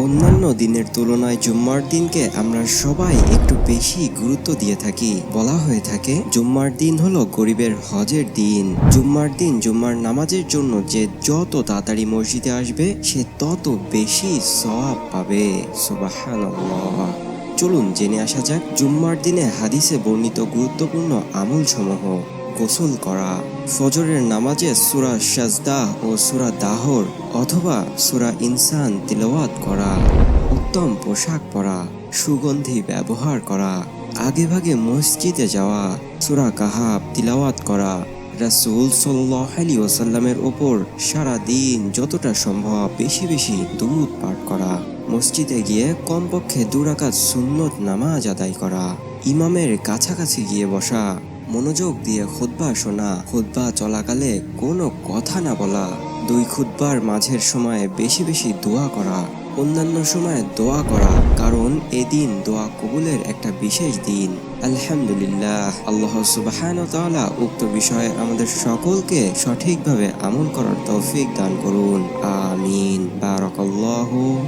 অন্যান্য দিনের তুলনায় জুম্মার দিনকে আমরা সবাই একটু বেশি গুরুত্ব দিয়ে থাকি। বলা হয়ে থাকে, জুম্মার দিন হলো গরিবের হজের দিন। জুম্মার দিন জুম্মার নামাজের জন্য যে যত তাড়াতাড়ি মসজিদে আসবে, সে তত বেশি সওয়াব পাবে। চলুন জেনে আসা যাক, জুম্মার দিনে হাদিসে বর্ণিত গুরুত্বপূর্ণ আমল সমূহ গোসল করা, ফজরের নামাজে সুরা সাজদা ও সুরা দাহর অথবা সুরা ইনসান তিলওয়াত করা, উত্তম পোশাক পরা, সুগন্ধি ব্যবহার করা, আগেভাগে মসজিদে যাওয়া, সুরা কাহাব তিলাওয়াত করা, রাসূল সাল্লাহ আলী ওসাল্লামের ওপর সারা দিন যতটা সম্ভব বেশি বেশি দুরুদ পাঠ করা, মসজিদে গিয়ে কমপক্ষে দুরাকাত সুন্নত নামাজ আদায় করা, ইমামের কাছাকাছি গিয়ে বসা মনোযোগ দিয়ে খুতবা শোনা। খুতবা চলাকালে কোনো কথা না বলা। দুই খুতবার মাঝের সময়ে বেশি বেশি দোয়া করা। অন্যান্য সময়ে দোয়া করা, কারণ এদিন দোয়া কবুলের একটা বিশেষ দিন। আলহামদুলিল্লাহ। আল্লাহ সুবাহান তাআলা উক্ত বিষয়ে আমাদের সকলকে সঠিকভাবে আমল করার তৌফিক দান করুন। আমিন। বারাকাল্লাহু